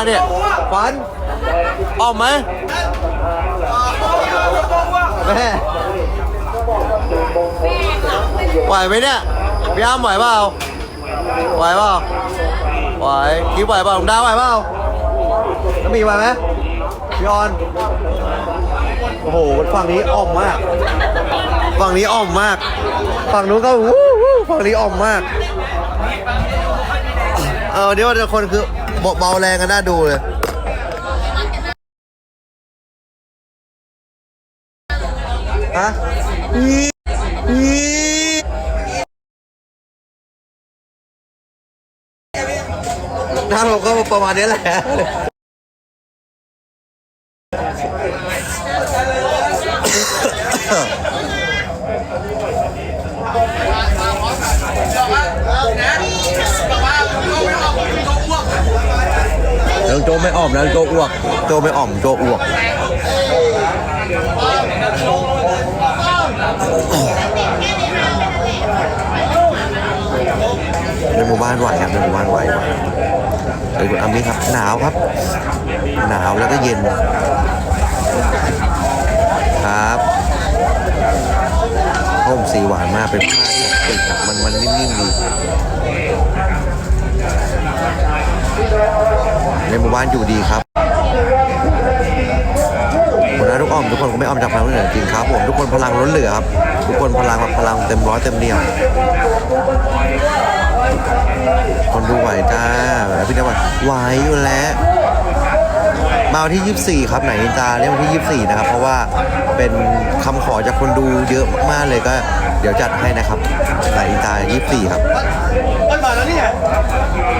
างเนี่ยฟันออกไหมแม่ไหวไหมเนี่ยพี่อ้ำไหวเปล่าไหวเปล่าไหวคิดไหวเปล่าลุงดาวไหวเปล่าน้ำมีไหวไหมพี่ออนโอ้โหฝั่งนี้อ่อมมาก ฝั่งนี้อ่อมมาก ฝั่งนู้นก็วู้ฝั่งนี้อ่อมมาก เออเดี๋ยวแต่คนคือ เบาแรงกันน่าดูเลยฮะอีอีหน้าเราก็ประมาณนี้แหละ โจไม่อ่อมแล้วโจอ้วก โจไม่อ่อมโจอ้วกในหมู่บ้านไหวครับในหมู่บ้านไหวไหวเอ้ยคุณอามีครับหนาวครับ หนาวแล้วก็เย็น ครับห่มสีหวานมากเป็นผ้าที่ติดมันมันนิ่มๆดี ในหมู่บ้านอยู่ดีครับหัวหน้ทุกอ้อมทุกคนก็ไม่อ้อมจากพลังเหลือจริงครับผมทุกคนพลังล้นเหลือครับทุกคนพลังแบบพลังเต็มร้อยเต็มเหนี่ยวคนดูไหวจ้าพี่เดว่าไหวอยู่แล้วมาวันที่ 24 ครับไหนจะเรียกวันที่ 24 นะครับ เพราะว่าเป็นคำขอจากคนดูเยอะมากๆเลยก็เดี๋ยวจัดให้นะครับไหนจะ24 ครับ มันมาแล้วนี่ไง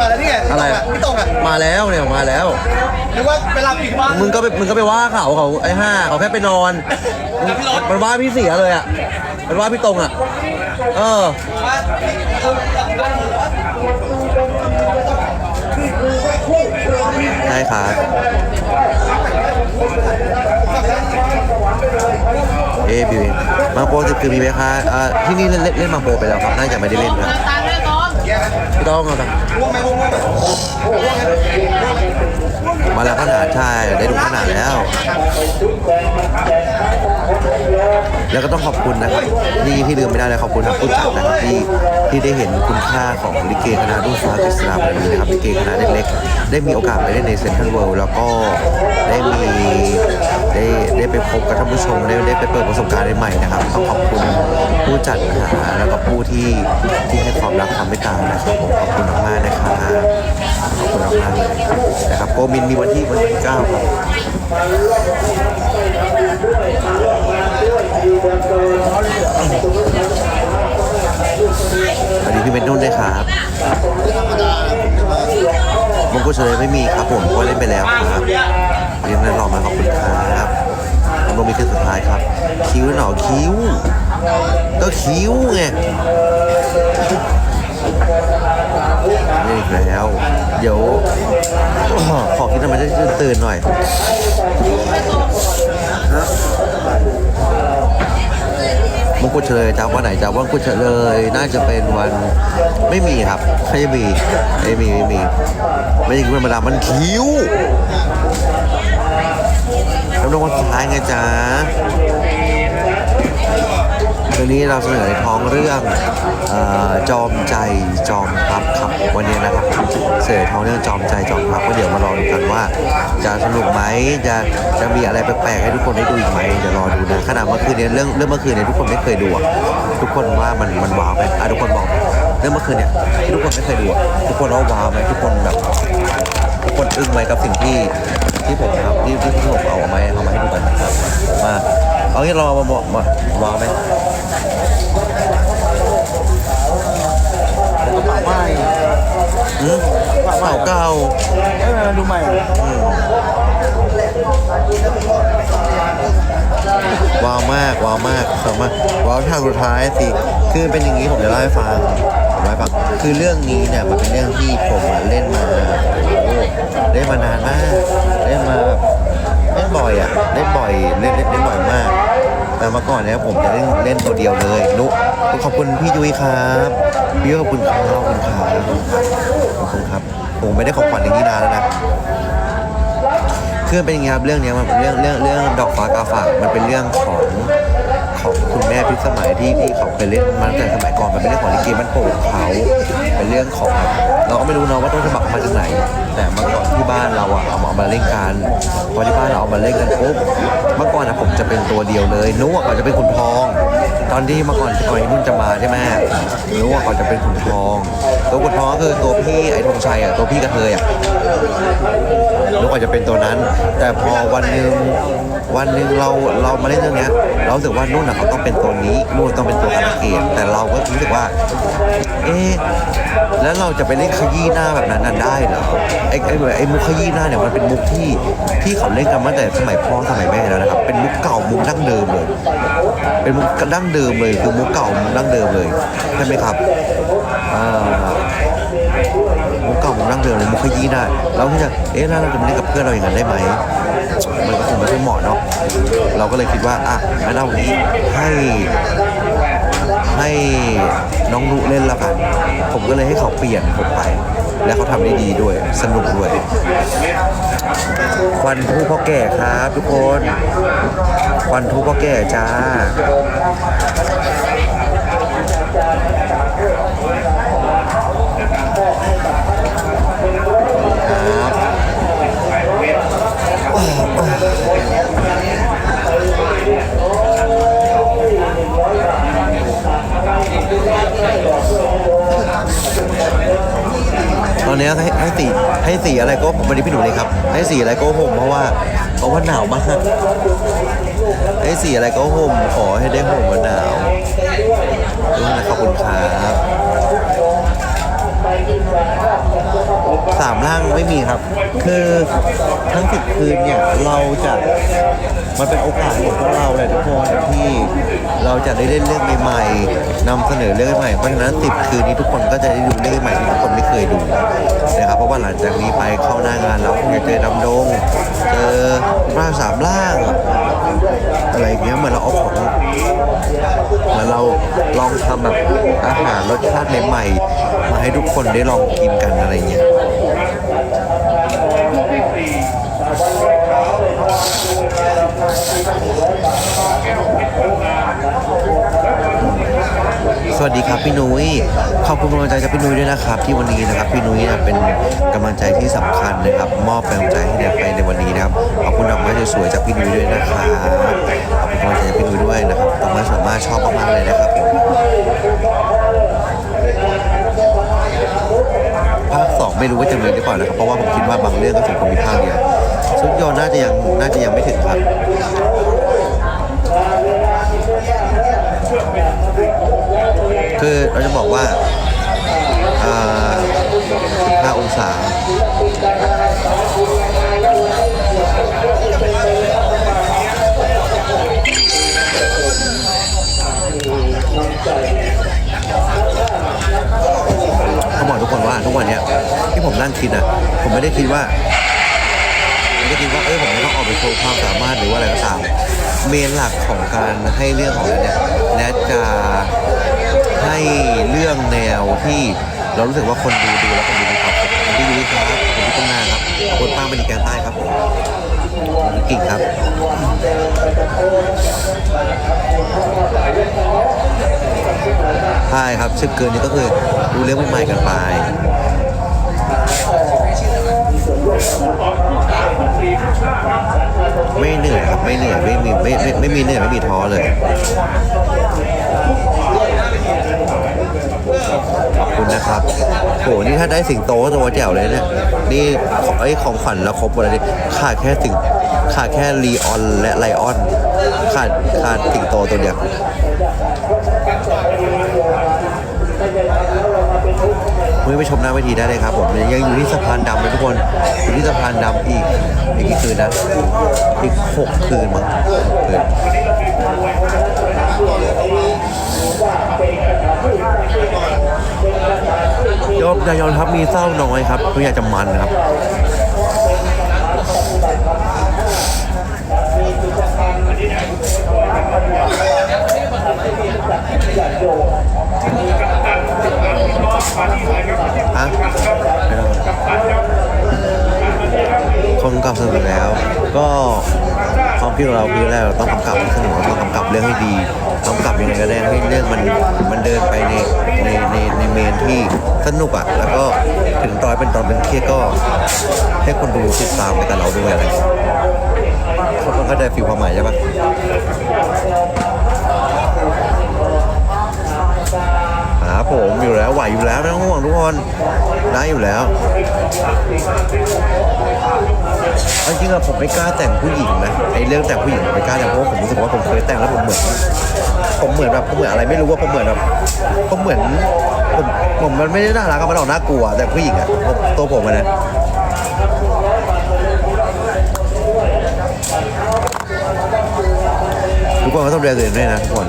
มาแล้วนี่ไงอะไรอะ พี่ตรงอะมาแล้วเนี่ยมาแล้ว หรือว่าเวลาปิดบ้านมึงก็ไปมึงก็ไปว่าเขาเขาไอ้ห้าเขาแค่ไปนอนมึงมันว่าพี่เสียเลยอะ มันว่าพี่ตรงอะ เออใช่ครับเอบิวมาโปรสิบคือมีไหมคะเอ่อที่นี่เล่นเล่นเล่นมาโปรไปแล้วครับ น่าจะไม่ได้เล่นนะพี่ ต้องเอาไปมาแล้วขนาดใช่ ได้ดูขนาดแล้ว แล้วก็ต้องขอบคุณนะครับที่ที่ลืมไม่ได้เลยขอบคุณทางผู้จัดนะครับที่ที่ได้เห็นคุณค่าของลิเกคณะรุ่งฟ้ากฤษณาแบบนี้นะครับลิเกคณะเล็กๆได้มีโอกาสไปเล่นในเซ็นทรัลเวิลด์แล้วก็ได้มี ได้ได้ไปพบกับท่านผู้ชมได้ได้ไปเปิดประสบการณ์ใหม่นะครับต้องขอบคุณผู้จัดนะฮะแล้วก็ผู้ที่ที่ให้ความรักความเมตตานะครับผมขอบคุณมากๆนะครับขอบคุณมากๆเลยนะครับโกมินมีวันที่วันที่เก้าครับสวัสดีพี่เบนนุ่นด้วยครับ มงกุฎเฉลยไม่มีครับผมเพราะว่าเล่นไปแล้วครับเรียนนั้นรอมาขอบคุณครับลงมีแค่สุดท้ายครับ คิ้วหนอคิ้ว ก็คิ้วไงนี่อีกแล้ว เดี๋ยว ขอคิดทำไมได้ตื่นหน่อย กุฎเฉลยจ้าวันไหนจ้าวันกุฎเฉลยน่าจะเป็นวันไม่มีครับไม่มีไม่มีไม่มีไม่ใช่วันธรรมดามันคิ้วแล้วน้องวันสุดท้ายไงจ้า วันนี้เราเสนอในท้องเรื่องอจอมใจจอมพับครับวันนี้นะครับเสนอท้องเรื่องจอมใจจอมพับก็เดี๋ยวมารอดูกันว่า จะสนุกไหมจะจะมีอะไรแปลกๆให้ทุกคนได้ดูอีกไหมเดี๋ยวรอดูนะขนาดเมื่อคืนเนี้เรื่องเรื่องเมื่อคืนเนี่ยทุกคนไม่เคยดูทุกคนว่ามันมันว้าวไหมอะทุกคนบอกเรื่องเมื่อคืนเนี่ยที่ทุกคนไม่เคยดูทุกคนว่าว้าวไหมทุกคนแบบทุกคนอึ้งไหมกับสิ่งที่ที่ผมทำที่ที่ที่ผมเอามาให้เอามาให้ดูกันครับมา เอางี้เรามาบอกมาว้าวไหมไม่อืมเก่าเก่าเอ้ยมาดูใหม่ว้าวมากว้าวมากสามารถว้าวทางสุดท้ายสิคือเป็นอย่างนี้ผมจะเล่าให้ฟังผมเล่าให้ฟังคือเรื่องนี้เนี่ยมันเป็นเรื่องที่ผมเล่นมาโอ้เล่นมานานมากเล่นมาแบบเล่นบ่อยอะเล่นบ่อยเล่นเล่นบ่อยมาก เมื่อก่อนเนี่ยผมจะเล่นเล่นตัวเดียวเลยนุขอบคุณพี่ยุ้ยครับพี่ยุ้ยขอบคุณครับขอบคุณครับขอบคุณครับผมไม่ได้ของขวัญอย่างนี้นานแล้วนะคือเป็นอย่างนี้ครับเรื่องนี้มันเป็นเรื่องเรื่องเรื่องดอกฟ้ากาฝากมันเป็นเรื่องของของคุณแม่พิสมัยที่ที่เขาเคยเล่นมาตั้งแต่สมัยก่อนมันเป็นเรื่องของลิเกบ้านโป่งเขาเป็นเรื่องของเราก็ไม่รู้เนาะว่าต้นฉบับมาจากไหน แต่เมื่อก่อนที่บ้านเราอะเอามาเล่นกันพอที่บ้านเราเอามาเล่นกันปุ๊บ มื่อก่อนนะผมจะเป็นตัวเดียวเลยนุ๊กก่อนจะเป็นขุนทอง ตอนที่เมื่อก่อนก่อนที่นุ่นจะมาใช่ไหมนุ๊กก่อนจะเป็นขุนทอง ตัวขุนทองก็คือตัวพี่ไอ้ธงชัยอะตัวพี่กระเทยอะ นกอาจจะเป็นตัวนั้น แต่พอวันหนึ่งวันหนึ่งเราเรามาเล่นเรื่องนี้เราสึกว่านุ่นน่ะเขาต้องเป็นตัวนี้นุ่นต้องเป็นตัวการะเกดแต่เราก็รู้สึกว่า เอ๊ะแล้วเราจะไปเล่นขยี้หน้าแบบนั้นได้เหรอไอ้ไอ้ไอ้มุกขยี้หน้าเนี่ยมันเป็นมุกที่ที่เขาเล่นกันมาแต่สมัยพ่อสมัยแม่แล้วนะครับ เป็นมุกเก่ามุกดั้งเดิมเลย เป็นมุกดั้งเดิมเลยคือมุกเก่ามุกดั้งเดิมเลยใช่ไหมครับอ่า มุกเก่ามุกดั้งเดิมเลยมุกขยี้ได้เราที่จะเอ๊ะแล้วเราจะมาเล่นกับเพื่อนเราอย่างนั้นได้ไหมมันก็คงไม่ใช่เหมาะเนาะเราก็เลยคิดว่าอะงั้นเอางี้ให้ให้น้องนุเล่นละกัน ผมก็เลยให้เขาเปลี่ยนผมไป และเขาทำได้ดีด้วย สนุกด้วย ควันทูพ่อแก่ครับทุกคน ควันทูพ่อแก่จ้า สีอะไรก็ห่มเพราะว่าเพราะว่าหนาวมากไอ้สีอะไรก็ห่มขอให้ได้ห่มวันหนาวด้วยนะขอบคุณครับ สามร่างไม่มีครับ คือทั้งสิบคืนเนี่ยเราจะมันเป็นโอกาสของพวกเราเลยทุกคนที่เราจะได้เล่นเรื่องใหม่ๆนำเสนอเรื่องใหม่เพราะฉะนั้นสิบคืนนี้ทุกคนก็จะได้ดูเรื่องใหม่ที่ทุกคนไม่เคยดูนะครับเพราะว่าหลังจากนี้ไปเข้าหน้างานแล้วคงจะเจอดำดงเจอร่างสามร่างอะไรเงี้ยเหมือนเราเอาของเหมือนเราลองทำแบบอาหารรสชาติใหม่ๆมาให้ทุกคนได้ลองกินกันอะไรเงี้ย สวัสดีครับพี่นุ้ยขอบคุณกำลังใจจากพี่นุ้ยด้วยนะครับ ที่วันนี้นะครับพี่นุ้ยเนี่ยเป็นกำลังใจที่สำคัญนะครับ มอบแรงใจให้ในไปในวันนี้นะครับขอบคุณดอกไม้สวยๆจากพี่นุ้ยด้วยนะครับขอบคุณกำลังใจจากพี่นุ้ยด้วยนะครับดอกไม้สวยมากชอบมากๆเลยนะครับภาคสองไม่รู้ว่าจะมีหรือเปล่านะครับเพราะว่าผมคิดว่าบางเรื่องก็ถึงคงมีภาคเดียว ซุดโยนน่าจะยังน่าจะยังไม่ถึงครับคือเราจะบอกว่า15องศาเขาบอกทุกคนว่าทุกวันเนี้ยที่ผมนั่งคิดอะ ผมไม่ได้คิดว่า คิดว่าเอ้ยผมต้องออกไปโชว์ความสามารถหรือว่าอะไรก็ตาม เมนหลักของการให้เรื่องของแนทเนี่ยแนทจะให้เรื่องแนวที่เรารู้สึกว่าคนดูดูแล้วคนดูมีความสุขคนที่ยูริครับคนที่ต้นหน้าครับคนป้าบริการใต้ครับผมกิ่งครับใช่ครับสิบเกินนี้ก็คือดูเรื่องใหม่ๆกันไป ไม่เหนื่อยครับไม่เหนื่อยไม่มีไม่ไม่ไม่มีเหนื่อยไม่มีท้อเลยขอบคุณนะครับโหนี่ถ้าได้สิงโตก็ตัวแจ๋วเลยเนี่ยนี่ไอ้ของขวัญเราครบหมดเลยนี่ขาดแค่สิงขาดแค่ลีออนและไลออนขาดขาดสิงโตตัวเดียว เมื่อไปชมหน้าเวทีได้เลยครับผมยังอยู่ที่สะพานดำนะทุกคนอยู่ที่สะพานดำอีกอีกกี่คืนนะอีกหกคืนมั้งคืนยอมยายอนครับมีเศร้าน้อยครับก็อยากจะมันครับ ฮะไม่ต้องคนกลับสนุกแล้วพี่ของเราคือแรกเราต้องกำกับให้สนุกเราต้องกำกับเรื่องให้ดีต้องกำกับยังไงก็ได้ให้เรื่องมันมันเดินไปในในในในเมนที่สนุกอะแล้วก็ถึงตอนเป็นตอนเป็นเครียดก็ ให้คนดูติดตามไปกับเราด้วยอะไรเขาเข้าใจฟิลความหมายใช่ปะ ครับผมอยู่แล้วไหวอยู่แล้วไม่ต้องห่วงทุกคนได้อยู่แล้วเอาจริงอะผมไม่กล้าแต่งผู้หญิงนะไอ้เรื่องแต่งผู้หญิงผมไม่กล้าแต่งเพราะว่าผมรู้สึกว่าผมเคยแต่งแล้วผมเหมือนผมเหมือนแบบผมเหมือนอะไรไม่รู้ว่าผมเหมือนแบบผมเหมือนผมผมมันไม่ได้น่ารักอะมันออกน่ากลัว แต่ผู้หญิงอะผมตัวผมอะนะทุกคนก็ต้องเรียนตัวเองด้วยนะทุกคน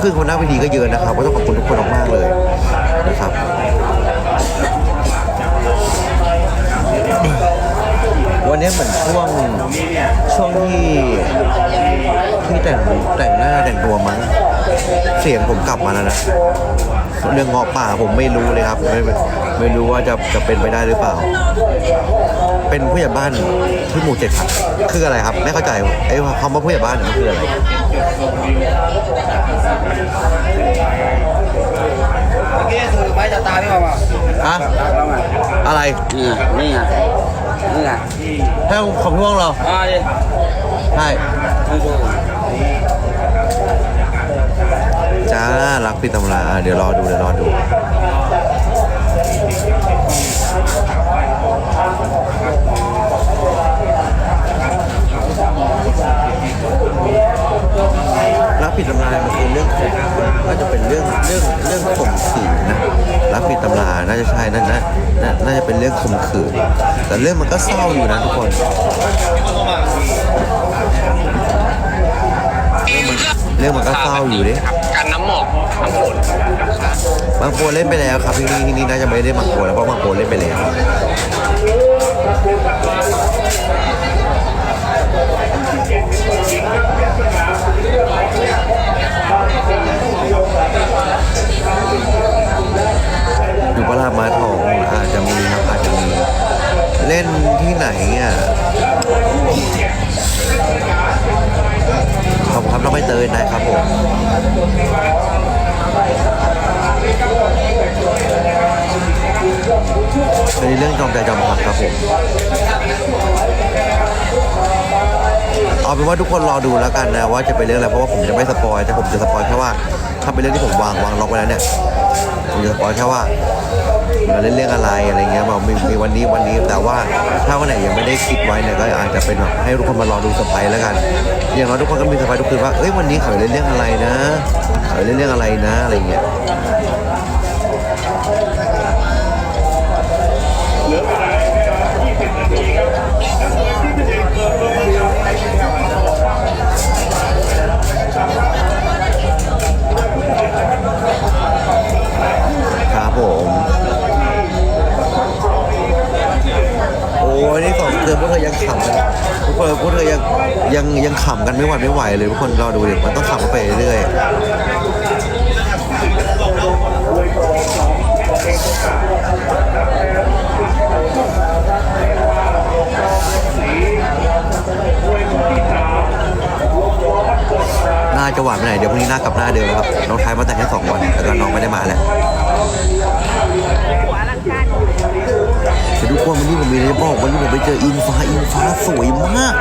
เมื่อคนคนหน้าเวทีก็เยอะนะครับ ก็ต้องขอบคุณทุกคนมากๆเลยนะครับวันนี้เหมือนช่วงช่วงที่ที่แต่งแต่งหน้าแต่งตัวมั้งเสียงผมกลับมาแล้วนะเรื่องเงาะป่าผมไม่รู้เลยครับ ไม่ไม่รู้ว่าจะจะเป็นไปได้หรือเปล่า เป็นผู้ใหญ่บ้านที่หมู่เจ็ดครับคืออะไรครับ ไม่เข้าใจไอ้คำว่าผู้ใหญ่บ้านเนี่ยมันคืออะไรเมื่อกี้ถือไม้จะตายพี่บอกว่าอะแล้วไงอะไรนี่ไงนี่ไงนี่ไงให้ของพี่ว่องเราอ่าดิใช่ให้ดูจ้ารักพี่ตำราอะเดี๋ยวรอดูเดี๋ยวรอดู ก็เศร้าอยู่นะทุกคนเรื่องมันเรื่องมันก็เศร้าอยู่ดิกันน้ำหมอกน้ำฝนบางโคเล่นไปแล้วครับที่นี่ที่นี่น่าจะไม่ได้บางโคแล้วเพราะบางโคเล่นไปแล้ว เอาเป็นว่าทุกคนรอดูแล้วกันนะว่าจะเป็นเรื่องอะไรเพราะว่าผมจะไม่สปอยแต่ผมจะสปอยแค่ว่าถ้าเป็นเรื่องที่ผมวางวางล็อกไว้แล้วเนี่ยผมจะสปอยแค่ว่าเราเล่นเรื่องอะไรอะไรเงี้ยบอกมีมีวันนี้วันนี้แต่ว่าถ้าวันไหนยังไม่ได้คิดไว้เนี่ยก็อาจจะเป็นแบบให้ทุกคนมารอดูสไปแล้วกัน อย่างน้อยทุกคนก็มีสไปทุกคืนว่าเอ้ยวันนี้เขาเล่นเรื่องอะไรนะเขาเล่นเรื่องอะไรนะอะไรเงี้ยครับ จะหวานไปไหนเดี๋ยวพรุ่งนี้หน้ากลับหน้าเดิมแล้วครับน้องไทยมาแต่งแค่สองวันแต่ก็น้องไม่ได้มาแหละแต่ทุกคนวันนี้ผมมีอะไรจะบอกวันนี้ผมไปเจออินฟ้าอินฟ้าสวยมาก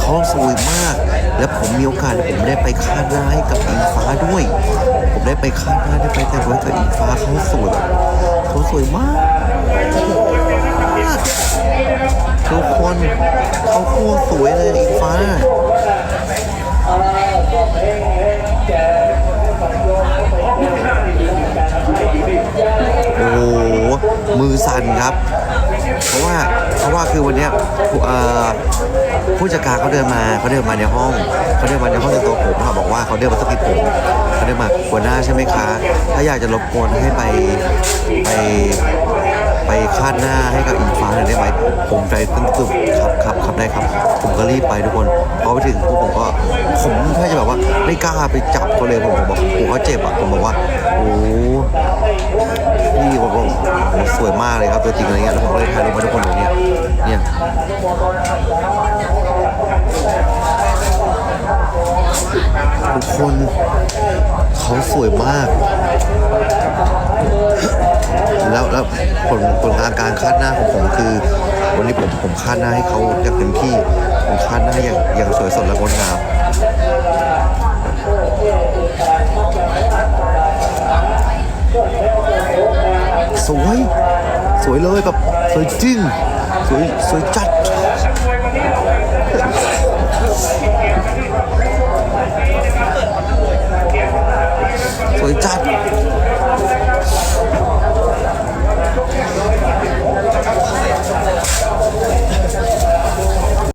เขาสวยมาก และผมมีโอกาสผมได้ไปคาดหน้าให้กับอิงฟ้าด้วย ผมได้ไปคาดหน้าได้ไปแต่งตัวให้กับอิงฟ้าเขาสวยเขาสวยมากทุกคนเขาโคตรสวยเลยอิงฟ้า มือสั่นครับ เพราะว่าเพราะว่าคือวันนี้ผู้จัดการเขาเดินมาเขาเดินมาในห้องเขาเดินมาในห้องในตัวผมเขาบอกว่าเขาเดินมาสกิดผมเขาเดินมาหัวหน้าใช่ไหมคะ ถ้าอยากจะรบกวนให้ไปไป ไปคาดหน้าให้กับอิงฟ้าหน่อยได้ไหมผมใจตึงตึบครับครับครับได้ครับ ผมก็รีบไปทุกคนพอไปถึงปุ๊บผมก็ผมแค่จะแบบว่าไม่กล้าไปจับเขาเลยผมผมบอกผมเขาเจ็บอะผมบอกว่าโอ้พี่ผมบอกสวยมากเลยครับตัวจริงอะไรเงี้ยแล้วผมก็เลยถ่ายรูปมาทุกคนอย่างเนี้ยเนี่ย ทุกคนเขาสวยมาก แล้วแล้วผลผลงานการคาดหน้าของผมคือ วันนี้ผมผมคาดหน้าให้เขาอย่างเต็มที่ผมคาดหน้าอย่างอย่างสวยสดและงดงามสวย สวยเลยแบบสวยจริง สวย สวยจัด สวยจัด